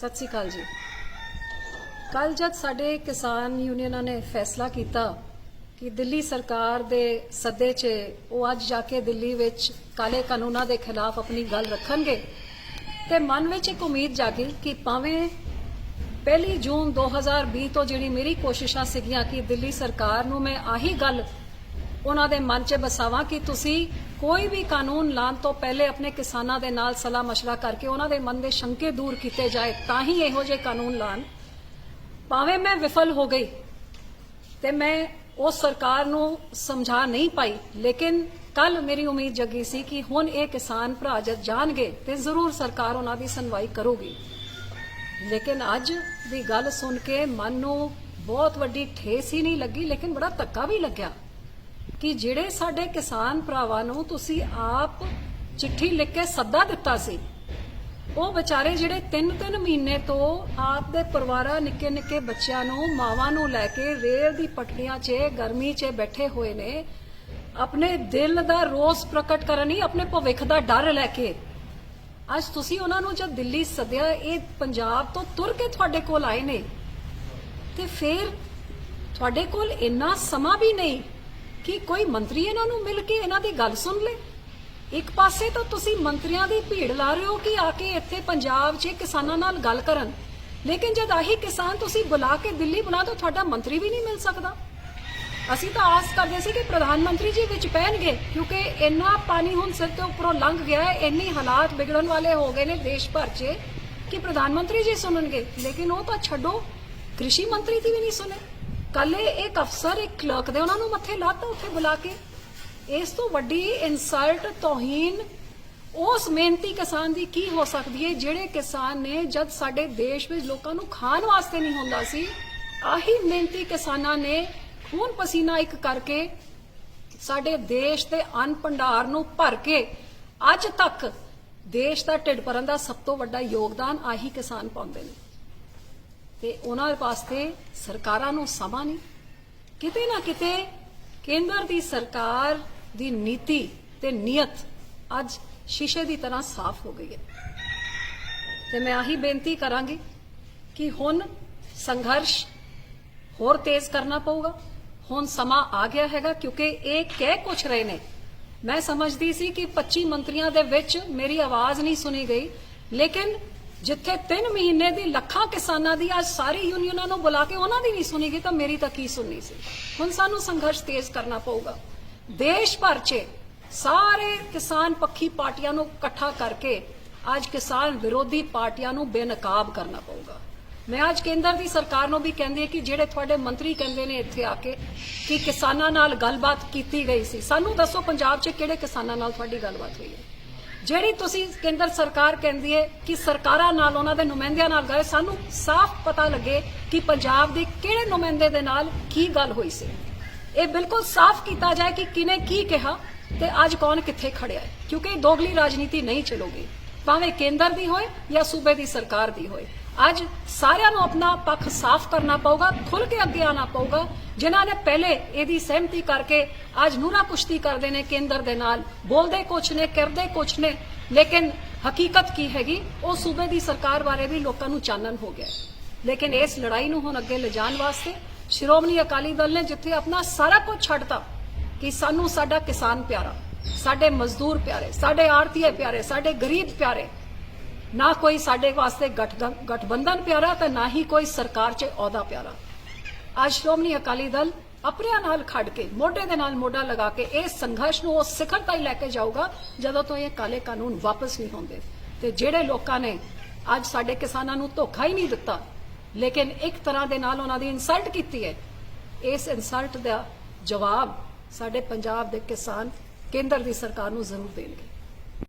ਸਤਿ ਸ੍ਰੀ ਅਕਾਲ ਜੀ। ਕੱਲ ਜਦ ਸਾਡੇ ਕਿਸਾਨ ਯੂਨੀਅਨਾਂ ਨੇ ਫੈਸਲਾ ਕੀਤਾ ਕਿ ਦਿੱਲੀ ਸਰਕਾਰ ਦੇ ਸੱਦੇ 'ਚ ਉਹ ਅੱਜ ਜਾ ਕੇ ਦਿੱਲੀ ਵਿੱਚ ਕਾਲੇ ਕਾਨੂੰਨਾਂ ਦੇ ਖਿਲਾਫ ਆਪਣੀ ਗੱਲ ਰੱਖਣਗੇ ਤੇ ਮਨ ਵਿੱਚ ਇੱਕ ਉਮੀਦ ਜਾਗੀ ਕਿ ਭਾਵੇਂ ਪਹਿਲੀ ਜੂਨ 2020 ਤੋਂ ਜਿਹੜੀ ਮੇਰੀ ਕੋਸ਼ਿਸ਼ਾਂ ਸੀਗੀਆਂ ਕਿ ਦਿੱਲੀ ਸਰਕਾਰ ਨੂੰ ਮੈਂ ਆਹੀ ਗੱਲ ਉਹਨਾਂ ਦੇ ਮਨ 'ਚ ਬਸਾਵਾਂ ਕਿ ਤੁਸੀਂ ਕੋਈ ਵੀ ਕਾਨੂੰਨ ਲਾਣ ਤੋਂ ਪਹਿਲੇ ਆਪਣੇ ਕਿਸਾਨਾਂ ਦੇ ਨਾਲ ਸਲਾਹ ਮਸ਼ਵਰਾ ਕਰਕੇ ਉਹਨਾਂ ਦੇ ਮਨ ਦੇ ਸ਼ੰਕੇ ਦੂਰ ਕੀਤੇ ਜਾਏ, ਤਾਂ ਹੀ ਇਹੋ ਜਿਹੇ ਕਾਨੂੰਨ ਲਾਣ ਭਾਵੇਂ ਮੈਂ ਵਿਫਲ ਹੋ ਗਈ ਤੇ ਮੈਂ ਉਸ ਸਰਕਾਰ ਨੂੰ ਸਮਝਾ ਨਹੀਂ ਪਾਈ, ਲੇਕਿਨ ਕੱਲ ਮੇਰੀ ਉਮੀਦ ਜਗੀ ਸੀ ਕਿ ਹੁਣ ਇਹ ਕਿਸਾਨ ਭਰਾ ਜਦ ਜਾਣਗੇ ਤੇ ਜ਼ਰੂਰ ਸਰਕਾਰ ਉਹਨਾਂ ਦੀ ਸੁਣਵਾਈ ਕਰੂਗੀ। ਲੇਕਿਨ ਅੱਜ ਦੀ ਗੱਲ ਸੁਣ ਕੇ ਮਨ ਨੂੰ ਬਹੁਤ ਵੱਡੀ ਠੇਸ ਹੀ ਨਹੀਂ ਲੱਗੀ, ਲੇਕਿਨ ਬੜਾ ਧੱਕਾ ਵੀ ਲੱਗਿਆ। ਕਿ ਜਿਹੜੇ ਸਾਡੇ ਕਿਸਾਨ ਭਰਾਵਾਂ ਨੂੰ ਤੁਸੀਂ ਆਪ ਚਿੱਠੀ ਲਿਖ ਕੇ ਸੱਦਾ ਦਿੱਤਾ ਸੀ, ਉਹ ਵਿਚਾਰੇ ਜਿਹੜੇ 3-3 ਮਹੀਨੇ ਤੋਂ ਆਪ ਦੇ ਪਰਿਵਾਰਾਂ ਨਿੱਕੇ ਨਿੱਕੇ ਬੱਚਿਆਂ ਨੂੰ, ਮਾਵਾਂ ਨੂੰ ਲੈ ਕੇ ਰੇਲ ਦੀ ਪਟੜੀਆਂ 'ਚ, ਗਰਮੀ 'ਚ ਬੈਠੇ ਹੋਏ ਨੇ, ਆਪਣੇ ਦਿਲ ਦਾ ਰੋਸ ਪ੍ਰਗਟ ਕਰਨ ਹੀ ਆਪਣੇ ਭਵਿੱਖ ਦਾ ਡਰ ਲੈ ਕੇ। ਅੱਜ ਤੁਸੀਂ ਉਹਨਾਂ ਨੂੰ ਜਦ ਦਿੱਲੀ ਸੱਦਿਆ, ਇਹ ਪੰਜਾਬ ਤੋਂ ਤੁਰ ਕੇ ਤੁਹਾਡੇ ਕੋਲ ਆਏ ਨੇ। ਤੇ ਫਿਰ ਤੁਹਾਡੇ ਕੋਲ ਇੰਨਾ ਸਮਾਂ ਵੀ ਨਹੀਂ ਕਿ ਕੋਈ ਮੰਤਰੀ ਇਹਨਾਂ ਨੂੰ ਮਿਲ ਕੇ ਇਹਨਾਂ ਦੀ ਗੱਲ ਸੁਣ ਲੇ? ਇੱਕ ਪਾਸੇ ਤਾਂ ਤੁਸੀਂ ਮੰਤਰੀਆਂ ਦੀ ਭੀੜ ਲਾ ਰਹੇ ਹੋ ਕਿ ਆ ਕੇ ਇੱਥੇ ਪੰਜਾਬ 'ਚ ਕਿਸਾਨਾਂ ਨਾਲ ਗੱਲ ਕਰਨ। ਲੇਕਿਨ ਜਦ ਆਹੀ ਕਿਸਾਨ ਤੁਸੀਂ ਬੁਲਾ ਕੇ ਦਿੱਲੀ ਬੁਲਾ ਤਾਂ ਤੁਹਾਡਾ ਮੰਤਰੀ ਵੀ ਨਹੀਂ ਮਿਲ ਸਕਦਾ। ਅਸੀਂ ਤਾਂ ਆਸ ਕਰਦੇ ਸੀ ਕਿ ਪ੍ਰਧਾਨ ਮੰਤਰੀ ਜੀ ਵਿੱਚ ਪੈਣਗੇ, ਕਿਉਂਕਿ ਇੰਨਾ ਪਾਣੀ ਹੁਣ ਸਿਰ ਤੋਂ ਉੱਪਰੋਂ ਲੰਘ ਗਿਆ ਹੈ, ਇੰਨੀ ਹਾਲਾਤ ਵਿਗੜਨ ਵਾਲੇ ਹੋ ਗਏ ਨੇ ਦੇਸ਼ ਭਰ 'ਚ ਕਿ ਪ੍ਰਧਾਨ ਮੰਤਰੀ ਜੀ ਸੁਣਨਗੇ। ਲੇਕਿਨ ਉਹ ਤਾਂ ਛੱਡੋ, ਕ੍ਰਿਸ਼ੀ ਮੰਤਰੀ ਦੀ ਵੀ ਨਹੀਂ ਸੁਣੇ ਕੱਲੇ ਇੱਕ ਅਫਸਰ, ਇੱਕ ਕਲਰਕ ਦੇ, ਉਹਨਾਂ ਨੂੰ ਮੱਥੇ ਲਾਤਾ, ਉੱਥੇ ਬੁਲਾ ਕੇ। ਇਸ ਤੋਂ ਵੱਡੀ ਇਨਸਲਟ ਤੋਹੀਨ, ਉਸ ਮਿਹਨਤੀ ਕਿਸਾਨ ਦੀ ਕੀ ਹੋ ਸਕਦੀ ਹੈ, ਜਿਹੜੇ ਕਿਸਾਨ ਨੇ ਜਦ ਸਾਡੇ ਦੇਸ਼ ਵਿੱਚ ਲੋਕਾਂ ਨੂੰ ਖਾਣ ਵਾਸਤੇ ਨਹੀਂ ਹੁੰਦਾ ਸੀ, ਆਹੀ ਮਿਹਨਤੀ ਕਿਸਾਨਾਂ ਨੇ ਖੂਨ ਪਸੀਨਾ ਇੱਕ ਕਰਕੇ ਸਾਡੇ ਦੇਸ਼ ਦੇ ਅੰਨ ਭੰਡਾਰ ਨੂੰ ਭਰ ਕੇ ਅੱਜ ਤੱਕ ਦੇਸ਼ ਦਾ ਢਿੱਡ ਭਰਨ ਦਾ ਸਭ ਤੋਂ ਵੱਡਾ ਯੋਗਦਾਨ ਆਹੀ ਕਿਸਾਨ ਪਾਉਂਦੇ ਨੇ। ਤੇ ਉਹਨਾਂ ਵਾਸਤੇ ਸਰਕਾਰਾਂ ਨੂੰ ਸਮਾਂ ਨਹੀਂ। ਕਿਤੇ ਨਾ ਕਿਤੇ ਕੇਂਦਰ ਦੀ ਸਰਕਾਰ ਦੀ ਨੀਤੀ ਤੇ ਨੀਅਤ ਅੱਜ ਸ਼ੀਸ਼ੇ ਦੀ ਤਰ੍ਹਾਂ ਸਾਫ਼ ਹੋ ਗਈ ਹੈ। ਤੇ ਮੈਂ ਆਹੀ ਬੇਨਤੀ ਕਰਾਂਗੀ ਕਿ ਹੁਣ ਸੰਘਰਸ਼ ਹੋਰ ਤੇਜ਼ ਕਰਨਾ ਪਊਗਾ। ਹੁਣ ਸਮਾਂ ਆ ਗਿਆ ਹੈਗਾ ਕਿਉਂਕਿ ਇਹ ਕਹਿ ਕੁਛ ਰਹੇ ਨੇ। ਮੈਂ ਸਮਝਦੀ ਸੀ ਕਿ 25 ਮੰਤਰੀਆਂ ਦੇ ਵਿੱਚ ਮੇਰੀ ਆਵਾਜ਼ ਨਹੀਂ ਸੁਣੀ ਗਈ, ਲੇਕਿਨ ਜਿੱਥੇ 3 ਮਹੀਨੇ ਦੀ ਲੱਖਾਂ ਕਿਸਾਨਾਂ ਦੀ ਅੱਜ ਸਾਰੀ ਯੂਨੀਅਨਾਂ ਨੂੰ ਬੁਲਾ ਕੇ ਉਹਨਾਂ ਦੀ ਨਹੀਂ ਸੁਣੀ ਗਈ ਤਾਂ ਮੇਰੀ ਤਾਂ ਕੀ ਸੁਣਨੀ ਸੀ? ਹੁਣ ਸਾਨੂੰ ਸੰਘਰਸ਼ ਤੇਜ਼ ਕਰਨਾ ਪਊਗਾ। ਦੇਸ਼ ਭਰ 'ਚ ਸਾਰੇ ਕਿਸਾਨ ਪੱਖੀ ਪਾਰਟੀਆਂ ਨੂੰ ਇਕੱਠਾ ਕਰਕੇ ਅੱਜ ਕਿਸਾਨ ਵਿਰੋਧੀ ਪਾਰਟੀਆਂ ਨੂੰ ਬੇਨਕਾਬ ਕਰਨਾ ਪਊਗਾ। ਮੈਂ ਅੱਜ ਕੇਂਦਰ ਦੀ ਸਰਕਾਰ ਨੂੰ ਵੀ ਕਹਿੰਦੀ ਹਾਂ ਕਿ ਜਿਹੜੇ ਤੁਹਾਡੇ ਮੰਤਰੀ ਕਹਿੰਦੇ ਨੇ ਇੱਥੇ ਆ ਕੇ ਕਿ ਕਿਸਾਨਾਂ ਨਾਲ ਗੱਲਬਾਤ ਕੀਤੀ ਗਈ ਸੀ। ਸਾਨੂੰ ਦੱਸੋ, ਪੰਜਾਬ 'ਚ ਕਿਹੜੇ ਕਿਸਾਨਾਂ ਨਾਲ ਤੁਹਾਡੀ ਗੱਲਬਾਤ ਹੋਈ ਹੈ? ਜਿਹੜੀ ਤੁਸੀਂ ਕੇਂਦਰ ਸਰਕਾਰ ਕਹਿੰਦੀ ਹੈ ਕਿ ਸਰਕਾਰਾਂ ਨਾਲ, ਉਹਨਾਂ ਦੇ ਨੁਮਾਇੰਦਿਆਂ ਨਾਲ ਗਏ, ਸਾਨੂੰ ਸਾਫ਼ ਪਤਾ ਲੱਗੇ ਕਿ ਪੰਜਾਬ ਦੇ ਕਿਹੜੇ ਨੁਮਾਇੰਦੇ ਦੇ ਨਾਲ ਕੀ ਗੱਲ ਹੋਈ ਸੀ। ਇਹ ਬਿਲਕੁਲ ਸਾਫ਼ ਕੀਤਾ ਜਾਏ ਕਿ ਕਿਨੇ ਕੀ ਕਿਹਾ ਤੇ ਅੱਜ ਕੌਣ ਕਿੱਥੇ ਖੜਿਆ ਹੈ। ਕਿਉਂਕਿ ਦੋਗਲੀ ਰਾਜਨੀਤੀ ਨਹੀਂ ਚਲੋਗੀ। ਭਾਵੇਂ ਕੇਂਦਰ ਦੀ ਹੋਏ ਜਾਂ ਸੂਬੇ ਦੀ ਸਰਕਾਰ ਦੀ ਹੋਏ। ਅੱਜ ਸਾਰਿਆਂ ਨੂੰ ਆਪਣਾ ਪੱਖ ਸਾਫ਼ ਕਰਨਾ ਪਊਗਾ ਖੁੱਲ ਕੇ ਅੱਗੇ ਆਣਾ ਪਊਗਾ। ਜਿਨ੍ਹਾਂ ਨੇ ਪਹਿਲੇ ਇਹਦੀ ਸਹਿਮਤੀ ਕਰਕੇ ਅੱਜ ਨੂਰਾ ਕੁਸ਼ਤੀ ਕਰਦੇ ਨੇ ਕੇਂਦਰ ਦੇ ਨਾਲ, ਬੋਲਦੇ ਕੁਛ ਨੇ, ਕਰਦੇ ਕੁਛ ਨੇ, ਲੇਕਿਨ ਹਕੀਕਤ ਕੀ ਹੈਗੀ? ਉਹ ਸੂਬੇ ਦੀ ਸਰਕਾਰ ਬਾਰੇ ਵੀ ਲੋਕਾਂ ਨੂੰ ਚਾਨਣ ਹੋ ਗਿਆ ਲੇਕਿਨ ਇਸ ਲੜਾਈ ਨੂੰ ਹੁਣ ਅੱਗੇ ਲਿਜਾਣ ਵਾਸਤੇ ਸ਼੍ਰੋਮਣੀ ਅਕਾਲੀ ਦਲ ਨੇ ਜਿੱਥੇ ਆਪਣਾ ਸਾਰਾ ਕੁਝ ਛੱਡਤਾ ਕਿ ਸਾਨੂੰ ਸਾਡਾ ਕਿਸਾਨ ਪਿਆਰਾ, ਸਾਡੇ ਮਜ਼ਦੂਰ ਪਿਆਰੇ, ਸਾਡੇ ਆੜਤੀਏ ਪਿਆਰੇ, ਸਾਡੇ ਗਰੀਬ ਪਿਆਰੇ ਨਾ ਕੋਈ ਸਾਡੇ ਵਾਸਤੇ ਗਠਬੰਧਨ ਪਿਆਰਾ ਤੇ ਨਾ ਹੀ ਕੋਈ ਸਰਕਾਰ 'ਚ ਅਹੁਦਾ ਪਿਆਰਾ। ਅੱਜ ਸ਼੍ਰੋਮਣੀ ਅਕਾਲੀ ਦਲ ਆਪਣਿਆਂ ਨਾਲ ਖੜ ਕੇ, ਮੋਢੇ ਦੇ ਨਾਲ ਮੋਢਾ ਲਗਾ ਕੇ ਇਸ ਸੰਘਰਸ਼ ਨੂੰ ਉਸ ਸਿਖਰ ਤਾਈਂ ਲੈ ਕੇ ਜਾਊਗਾ ਜਦੋਂ ਤੋਂ ਇਹ ਕਾਲੇ ਕਾਨੂੰਨ ਵਾਪਸ ਨਹੀਂ ਹੁੰਦੇ ਤੇ ਜਿਹੜੇ ਲੋਕਾਂ ਨੇ ਅੱਜ ਸਾਡੇ ਕਿਸਾਨਾਂ ਨੂੰ ਧੋਖਾ ਹੀ ਨਹੀਂ ਦਿੱਤਾ, ਲੇਕਿਨ ਇੱਕ ਤਰ੍ਹਾਂ ਦੇ ਨਾਲ ਉਹਨਾਂ ਦੀ ਇਨਸਲਟ ਕੀਤੀ ਹੈ। ਇਸ ਇਨਸਲਟ ਦਾ ਜਵਾਬ ਸਾਡੇ ਪੰਜਾਬ ਦੇ ਕਿਸਾਨ ਕੇਂਦਰ ਦੀ ਸਰਕਾਰ ਨੂੰ ਜ਼ਰੂਰ ਦੇਣਗੇ।